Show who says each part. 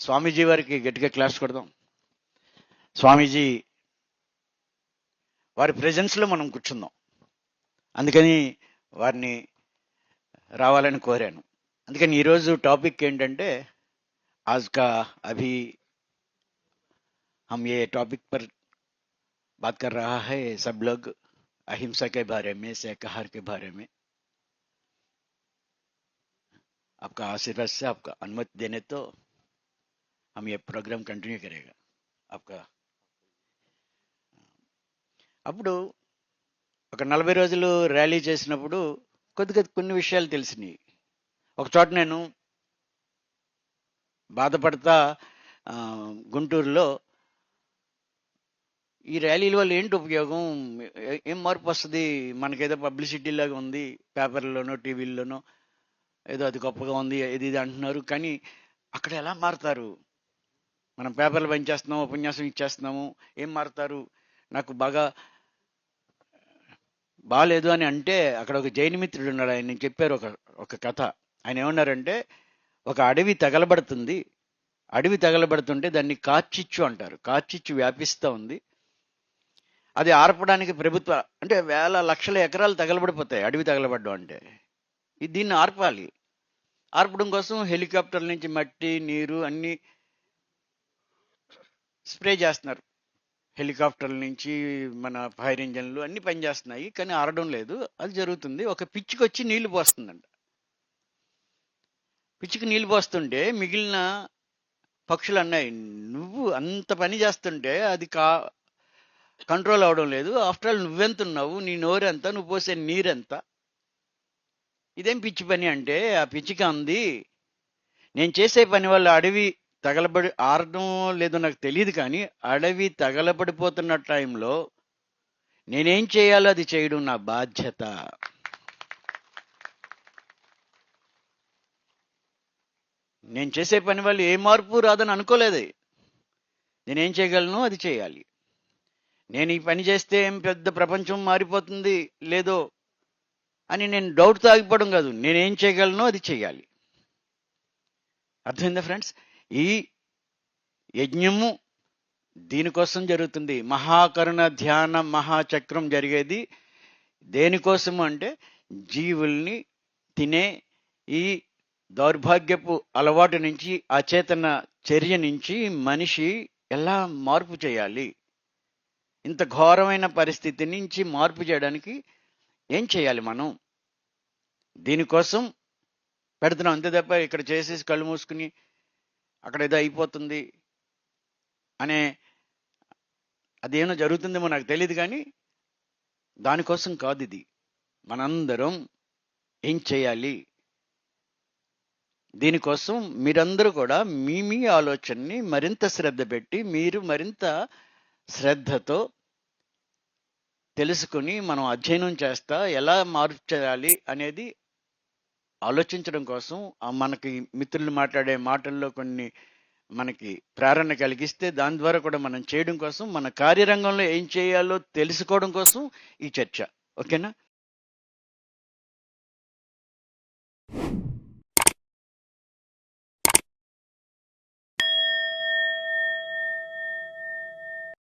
Speaker 1: స్వామీజీ వారికి గట్టిగా క్లాస్ కొడదాం స్వామీజీ వారి ప్రెజెన్స్లో మనం కూర్చుందాం అందుకని వారిని రావాలని కోరాను అందుకని ఈరోజు టాపిక్ ఏంటంటే आज का अभी हम ये टॉपिक पर बात कर रहा है सब लोग अहिंसा के बारे में शाकाहार के बारे में आपका आशीर्वाद से आपका अनुमति देने तो हम ये प्रोग्राम कंटिन्यू करेगा आपका అప్పుడు ఒక నలభై రోజులు ర్యాలీ చేసినప్పుడు కొద్దిగా కొన్ని విషయాలు తెలిసినాయి ఒక చోట నేను బాధపడతా ఆ, గుంటూరులో ఈ ర్యాలీల వల్ల ఏంటి ఉపయోగం ఏ- ఏం మార్పు వస్తుంది మనకేదో పబ్లిసిటీ లాగా ఉంది పేపర్లోనో టీవీల్లోనో ఏదో అది గొప్పగా ఉంది ఇది ఇది అంటున్నారు కానీ అక్కడ ఎలా మారుతారు మనం పేపర్లు పనిచేస్తున్నాము ఉపన్యాసం ఇచ్చేస్తున్నాము. ఏం మారుతారు? నాకు బాగా బాగాలేదు అని అంటే అక్కడ ఒక జైన మిత్రుడు ఉన్నాడు. ఆయన చెప్పారు ఒక ఒక కథ. ఆయన ఏమన్నారంటే ఒక అడవి తగలబడుతుంది. అడవి తగలబడుతుంటే దాన్ని కాచిచ్చు అంటారు. కాచిచ్చు వ్యాపిస్తూ ఉంది. అది ఆర్పడానికి ప్రభుత్వ అంటే వేల లక్షల ఎకరాలు తగలబడిపోతాయి అడవి తగలబడ్డం అంటే. దీన్ని ఆర్పాలి. ఆర్పడం కోసం హెలికాప్టర్ల నుంచి మట్టి నీరు అన్నీ స్ప్రే చేస్తున్నారు. హెలికాప్టర్ల నుంచి మన ఫైర్ ఇంజన్లు అన్ని పనిచేస్తున్నాయి కానీ ఆరడం లేదు. అది జరుగుతుంది. ఒక పిచ్చికి వచ్చి నీళ్ళు పోస్తుందంట. పిచ్చికి నీళ్ళు పోస్తుంటే మిగిలిన పక్షులు అన్నాయి నువ్వు అంత పని చేస్తుంటే అది కా కంట్రోల్ అవడం లేదు. ఆఫ్టర్ ఆల్ నువ్వెంత ఉన్నావు నీ నోరెంత? నువ్వు పోసే నీరెంత? ఇదేం పిచ్చి పని అంటే ఆ పిచ్చికి అంది నేను చేసే పని వల్ల అడవి తగలబడి ఆరడం లేదో నాకు తెలియదు కానీ అడవి తగలబడిపోతున్న టైంలో నేనేం చేయాలో అది చేయడం నా బాధ్యత. నేను చేసే పని వల్ల ఏ మార్పు రాదని అనుకోలేదు. నేనేం చేయగలను? అది చేయాలి. నేను ఈ పని చేస్తే ఏం పెద్ద ప్రపంచం మారిపోతుంది లేదో అని నేను డౌట్ తాగిపోవడం కాదు. నేనేం చేయగలను? అది చేయాలి. అర్థమైందా ఫ్రెండ్స్? ఈ యజ్ఞము దీనికోసం జరుగుతుంది. మహాకరుణ ధ్యాన మహాచక్రం జరిగేది దేనికోసం అంటే జీవుల్ని తినే ఈ దౌర్భాగ్యపు అలవాటు నుంచి అచేతన చర్య నుంచి మనిషి ఎలా మార్పు చేయాలి? ఇంత ఘోరమైన పరిస్థితి నుంచి మార్పు చేయడానికి ఏం చేయాలి మనం? దీనికోసం పెడుతున్నాం. అంతే తప్ప ఇక్కడ చేసేసి కళ్ళు మూసుకుని అక్కడ ఏదో అయిపోతుంది అనే అదేమో జరుగుతుందేమో నాకు తెలియదు కానీ దానికోసం కాదు ఇది. మనందరం ఏం చేయాలి? దీనికోసం మీరందరూ కూడా మీ మీ ఆలోచనని మరింత శ్రద్ధ పెట్టి మీరు మరింత శ్రద్ధతో తెలుసుకుని మనం అధ్యయనం చేస్తా ఎలా మార్పు చేయాలి అనేది ఆలోచించడం కోసం మనకి మిత్రులు మాట్లాడే మాటల్లో కొన్ని మనకి ప్రేరణ కలిగిస్తే దాని ద్వారా కూడా మనం చేయడం కోసం మన కార్యరంగంలో ఏం చేయాలో తెలుసుకోవడం కోసం ఈ చర్చ. ఓకేనా?